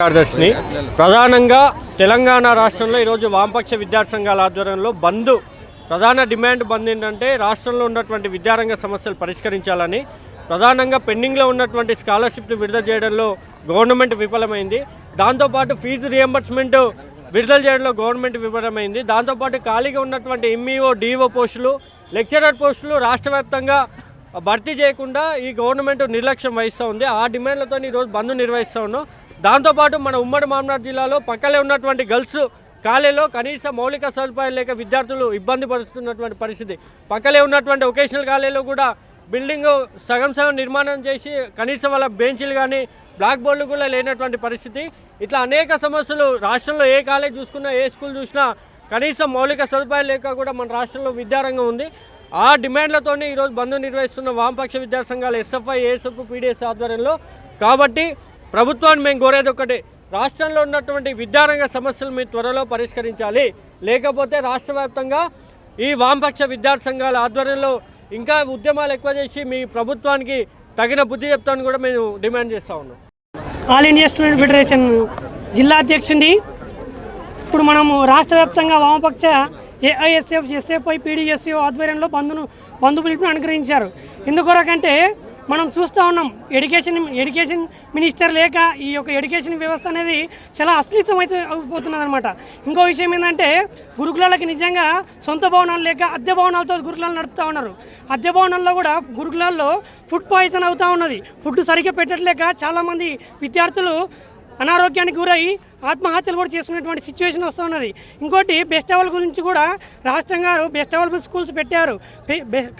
కార్యదర్శిని. ప్రధానంగా తెలంగాణ రాష్ట్రంలో ఈరోజు వామపక్ష విద్యార్థి సంఘాల ఆధ్వర్యంలో బంద్. ప్రధాన డిమాండ్ బంద్ ఏంటంటే రాష్ట్రంలో ఉన్నటువంటి విద్యారంగ సమస్యలు పరిష్కరించాలని. ప్రధానంగా పెండింగ్లో ఉన్నటువంటి స్కాలర్షిప్లు విడుదల చేయడంలో గవర్నమెంట్ విఫలమైంది. దాంతోపాటు ఫీజు రియంబర్స్మెంట్ విడుదల చేయడంలో గవర్నమెంట్ విఫలమైంది. దాంతోపాటు ఖాళీగా ఉన్నటువంటి ఎంఈఓ డిఓ పోస్టులు లెక్చరర్ పోస్టులు రాష్ట్ర భర్తీ చేయకుండా ఈ గవర్నమెంట్ నిర్లక్ష్యం వహిస్తూ ఉంది. ఆ డిమాండ్లతో ఈరోజు బంద్ నిర్వహిస్తూ ఉన్నాం. దాంతోపాటు మన ఉమ్మడి మామనాడు జిల్లాలో పక్కలే ఉన్నటువంటి గర్ల్స్ కాలేజీలో కనీస మౌలిక సదుపాయాలు లేక విద్యార్థులు ఇబ్బంది పడుతున్నటువంటి పరిస్థితి. పక్కనే ఉన్నటువంటి వొకేషనల్ కాలేజీలో కూడా బిల్డింగ్ సగం సగం నిర్మాణం చేసి కనీసం వాళ్ళ బెంచీలు కానీ బ్లాక్ బోర్డులు కూడా లేనటువంటి పరిస్థితి. ఇట్లా అనేక సమస్యలు రాష్ట్రంలో ఏ కాలేజ్ చూసుకున్నా ఏ స్కూల్ చూసినా కనీసం మౌలిక సదుపాయాలు లేక కూడా మన రాష్ట్రంలో విద్యారంగం ఉంది. ఆ డిమాండ్లతోనే ఈరోజు బంద్ నిర్వహిస్తున్న వామపక్ష విద్యార్థి సంఘాలు ఎస్ఎఫ్ఐ ఏఎస్ఎఫ్ పీడిఎస్ ఆధ్వర్యంలో కాబట్టి ప్రభుత్వాన్ని మేము కోరేది ఒకటే. రాష్ట్రంలో ఉన్నటువంటి విద్యారంగ సమస్యలు మీరు త్వరలో పరిష్కరించాలి. లేకపోతే రాష్ట్ర ఈ వామపక్ష విద్యార్థి సంఘాల ఆధ్వర్యంలో ఇంకా ఉద్యమాలు ఎక్కువ చేసి మీ ప్రభుత్వానికి తగిన బుద్ధి చెప్తామని కూడా మేము డిమాండ్ చేస్తూ ఉన్నాం. ఆల్ ఇండియా స్టూడెంట్ ఫెడరేషన్ జిల్లా అధ్యక్షుడి. ఇప్పుడు మనము రాష్ట్ర వామపక్ష ఏఐఎస్ఎఫ్ ఎస్ఎఫ్ఐ పీడిఎస్యు ఆధ్వర్యంలో బంధును బంధు పిలుపుని అనుగ్రహించారు ఎందుకొరకంటే మనం చూస్తూ ఉన్నాం ఎడ్యుకేషన్ ఎడ్యుకేషన్ మినిస్టర్ లేక ఈ యొక్క ఎడ్యుకేషన్ వ్యవస్థ అనేది చాలా అశ్లీతం అయితే అయిపోతున్నది అనమాట ఇంకో విషయం ఏంటంటే గురుకులాలకి నిజంగా సొంత భవనాలు లేక అద్దె భవనాలతో గురుకులాలు నడుపుతూ ఉన్నారు. అద్దె భవనాల్లో కూడా గురుకులాల్లో ఫుడ్ పాయిజన్ అవుతూ ఉన్నది. ఫుడ్ సరిగ్గా పెట్టట్లేక చాలామంది విద్యార్థులు అనారోగ్యానికి గురై ఆత్మహత్యలు కూడా చేసుకునేటువంటి సిచ్యువేషన్ వస్తూ ఉన్నది. ఇంకోటి బెస్ట్ గురించి కూడా రాష్ట్రం గారు బెస్ట్ అవైలబుల్ స్కూల్స్ పెట్టారు.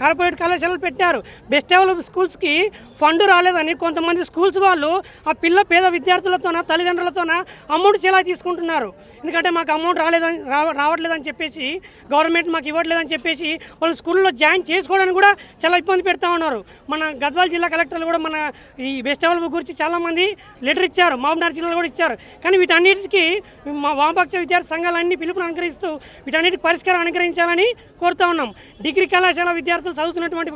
కార్పొరేట్ కళాశాలలు పెట్టారు. బెస్ట్ అవైలబుల్ స్కూల్స్కి ఫండ్ రాలేదని కొంతమంది స్కూల్స్ వాళ్ళు ఆ పిల్ల పేద విద్యార్థులతోన తల్లిదండ్రులతోన అమౌంట్ చేలా తీసుకుంటున్నారు. ఎందుకంటే మాకు అమౌంట్ రాలేదని రా- రావట్లేదని చెప్పేసి గవర్నమెంట్ మాకు ఇవ్వట్లేదని చెప్పేసి వాళ్ళు స్కూల్లో జాయిన్ చేసుకోవడానికి కూడా చాలా ఇబ్బంది పెడతా ఉన్నారు. మన గద్వాల జిల్లా కలెక్టర్లు కూడా మన ఈ బెస్ట్ అవైలబుల్ గురించి చాలామంది లెటర్ ఇచ్చారు. మామనార్ జిల్లాలో కూడా ఇచ్చారు. కానీ వీటన్నిటికీ మా వామపక్ష విద్యార్థి సంఘాలన్నీ పిలుపును అనుకరిస్తూ వీటన్నిటికి పరిష్కారం అనుకరించాలని కోరుతా ఉన్నాం. డిగ్రీ కళాశాల విద్యార్థులు చదువుతున్నటువంటి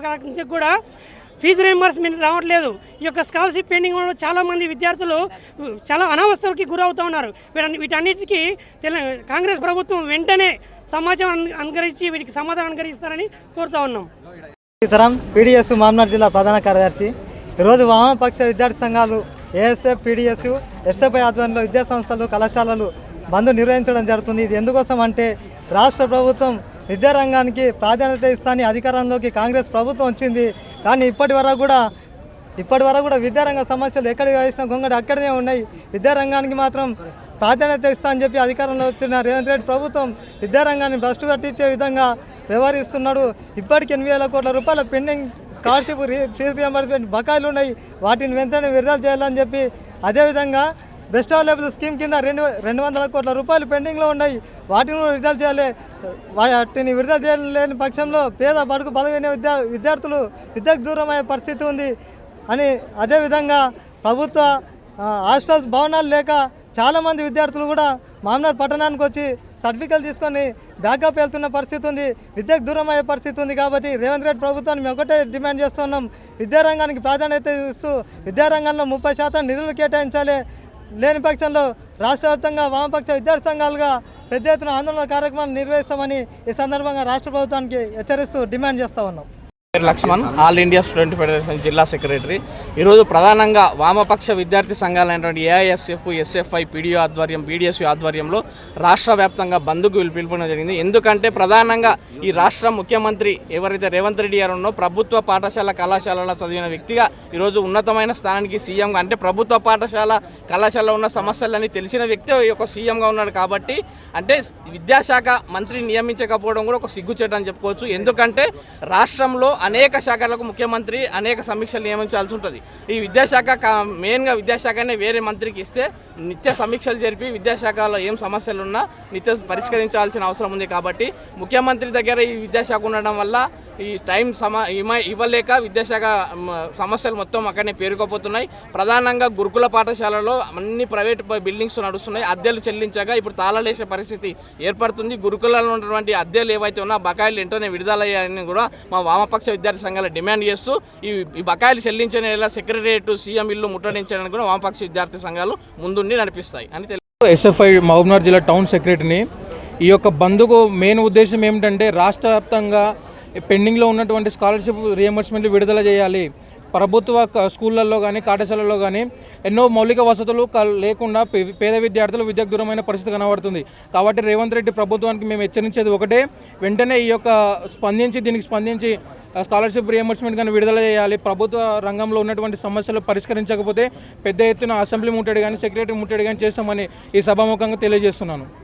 కూడా ఫీజు రియంబర్స్మెంట్ రావట్లేదు. ఈ యొక్క స్కాలర్షిప్ పెండింగ్ చాలామంది విద్యార్థులు చాలా అనావస్థలకి గురవుతూ ఉన్నారు. వీటన్నిటికీ తెల కాంగ్రెస్ ప్రభుత్వం వెంటనే సమాచారం అనుకరించి వీటికి సమాధానం అనుకరిస్తారని కోరుతా ఉన్నాం. సీతారాం పీడిఎస్ మామనాడు జిల్లా ప్రధాన కార్యదర్శి. ఈరోజు వామపక్ష విద్యార్థి సంఘాలు ఏఎస్ఎఫ్ పీడిఎస్ ఎస్ఎఫ్ఐ ఆధ్వర్యంలో విద్యా సంస్థలు కళాశాలలు బంద్ నిర్వహించడం జరుగుతుంది. ఇది ఎందుకోసం అంటే రాష్ట్ర ప్రభుత్వం విద్యారంగానికి ప్రాధాన్యత ఇస్తాని అధికారంలోకి కాంగ్రెస్ ప్రభుత్వం వచ్చింది. కానీ ఇప్పటి వరకు కూడా ఇప్పటి వరకు కూడా విద్యారంగ సమస్యలు ఎక్కడ వేసిన గొంగడి అక్కడనే ఉన్నాయి. విద్యారంగానికి మాత్రం ప్రాధాన్యత ఇస్తా అని చెప్పి అధికారంలో వచ్చిన రేవంత్ రెడ్డి ప్రభుత్వం విద్యారంగాన్ని భ్రష్టు పట్టించే విధంగా వ్యవహరిస్తున్నాడు. ఇప్పటికి ఎనిమిది వేల కోట్ల రూపాయల పెండింగ్ స్కాలర్షిప్ ఫీజు రియంబర్స్మెంట్ బకాయిలు ఉన్నాయి. వాటిని వెంటనే విడుదల చేయాలని చెప్పి అదేవిధంగా బెస్ట్ అవైలబుల్ స్కీమ్ కింద రెండు రెండు వందల కోట్ల రూపాయలు పెండింగ్లో ఉన్నాయి. వాటిని కూడా విడుదల చేయాలి. వాటిని విడుదల చేయలేని పక్షంలో పేద బడుగు బలమైన విద్యా విద్యార్థులు విద్యకు దూరం అయ్యే పరిస్థితి ఉంది. అని అదేవిధంగా ప్రభుత్వ హాస్టల్స్ భవనాలు లేక చాలామంది విద్యార్థులు కూడా మామనార్ పట్టణానికి వచ్చి సర్టిఫికెట్ తీసుకొని బ్యాకప్ వెళ్తున్న పరిస్థితి ఉంది. విద్యకు దూరం అయ్యే పరిస్థితి ఉంది కాబట్టి రేవంత్ రెడ్డి ప్రభుత్వాన్ని మేము ఒకటే డిమాండ్ చేస్తున్నాం. విద్యారంగానికి ప్రాధాన్యత ఇస్తూ విద్యారంగంలో ముప్పై శాతం నిధులు కేటాయించాలి. లేని పక్షంలో రాష్ట్ర వ్యాప్తంగా వామపక్ష విద్యార్థి సంఘాలుగా పెద్ద ఎత్తున ఆందోళన కార్యక్రమాలు నిర్వహిస్తామని ఈ సందర్భంగా రాష్ట్ర ప్రభుత్వానికి హెచ్చరిస్తూ డిమాండ్ చేస్తూ ఉన్నాం. పేరు Lakshman all India student federation జిల్లా సెక్రటరీ. ఈరోజు ప్రధానంగా వామపక్ష విద్యార్థి సంఘాలైనటువంటి ఏఐఎస్ఎఫ్ ఎస్ఎఫ్ఐ పీడియో ఆధ్వర్యం బీడిఎస్యు ఆధ్వర్యంలో రాష్ట్ర వ్యాప్తంగా బంద్కు పిలుపుకోవడం జరిగింది. ఎందుకంటే ప్రధానంగా ఈ రాష్ట్ర ముఖ్యమంత్రి ఎవరైతే రేవంత్ రెడ్డి గారు ఉన్నో ప్రభుత్వ పాఠశాల కళాశాలలో చదివిన వ్యక్తిగా ఈరోజు ఉన్నతమైన స్థానానికి సీఎంగా అంటే ప్రభుత్వ పాఠశాల కళాశాలలో ఉన్న సమస్యలన్నీ తెలిసిన వ్యక్తి ఈ యొక్క సీఎంగా ఉన్నాడు కాబట్టి అంటే విద్యాశాఖ మంత్రి నియమించకపోవడం కూడా ఒక సిగ్గుచేట అని చెప్పుకోవచ్చు. ఎందుకంటే రాష్ట్రంలో అనేక శాఖలకు ముఖ్యమంత్రి అనేక సమీక్షలు నియమించాల్సి ఉంటుంది. ఈ విద్యాశాఖ మెయిన్గా విద్యాశాఖనే వేరే మంత్రికి ఇస్తే నిత్య సమీక్షలు జరిపి విద్యాశాఖలో ఏం సమస్యలు ఉన్నా నిత్య పరిష్కరించాల్సిన అవసరం ఉంది కాబట్టి ముఖ్యమంత్రి దగ్గర ఈ విద్యాశాఖ ఉండడం వల్ల ఈ టైం సమ ఇమ- ఇవ్వలేక విద్యాశాఖ సమస్యలు మొత్తం అక్కడనే పేరుకోపోతున్నాయి. ప్రధానంగా గురుకుల పాఠశాలలో అన్ని ప్రైవేట్ బిల్డింగ్స్ నడుస్తున్నాయి. అద్దెలు చెల్లించగా ఇప్పుడు తాళలేసే పరిస్థితి ఏర్పడుతుంది. గురుకులలో ఉన్నటువంటి అద్దెలు ఏవైతే ఉన్నా బకాయిలు వెంటనే విడుదలయ్యాయని కూడా మా వామపక్ష విద్యార్థి సంఘాలు డిమాండ్ చేస్తూ ఈ బకాయిలు చెల్లించని ఎలా సెక్రటరియట్ సీఎం ఇల్లు ముట్టడించడానికి కూడా వామపక్ష విద్యార్థి సంఘాలు ముందుండి నడిపిస్తాయి. అని తెలి ఎస్ఎఫ్ఐ మహబూబ్నగర్ జిల్లా టౌన్ సెక్రటరీని ఈ యొక్క బంద్కు మెయిన్ ఉద్దేశం ఏమిటంటే రాష్ట్ర వ్యాప్తంగా పెండింగ్లో ఉన్నటువంటి స్కాలర్షిప్ రియంబర్స్మెంట్లు విడుదల చేయాలి. ప్రభుత్వ స్కూళ్ళల్లో కానీ పాఠశాలల్లో కానీ ఎన్నో మౌలిక వసతులు క- లేకుండా పే- పేద విద్యార్థులు విద్యకు దూరమైన పరిస్థితి కనబడుతుంది. కాబట్టి రేవంత్ రెడ్డి ప్రభుత్వానికి మేము హెచ్చరించేది ఒకటే వెంటనే ఈ యొక్క స్పందించి దీనికి స్పందించి స్కాలర్షిప్ రియంబర్స్మెంట్ కానీ విడుదల చేయాలి. ప్రభుత్వ రంగంలో ఉన్నటువంటి సమస్యలు పరిష్కరించకపోతే పెద్ద ఎత్తున అసెంబ్లీ ముట్టడి కానీ సెక్రటరీ ముట్టడి కానీ చేస్తామని ఈ సభాముఖంగా తెలియజేస్తున్నాను.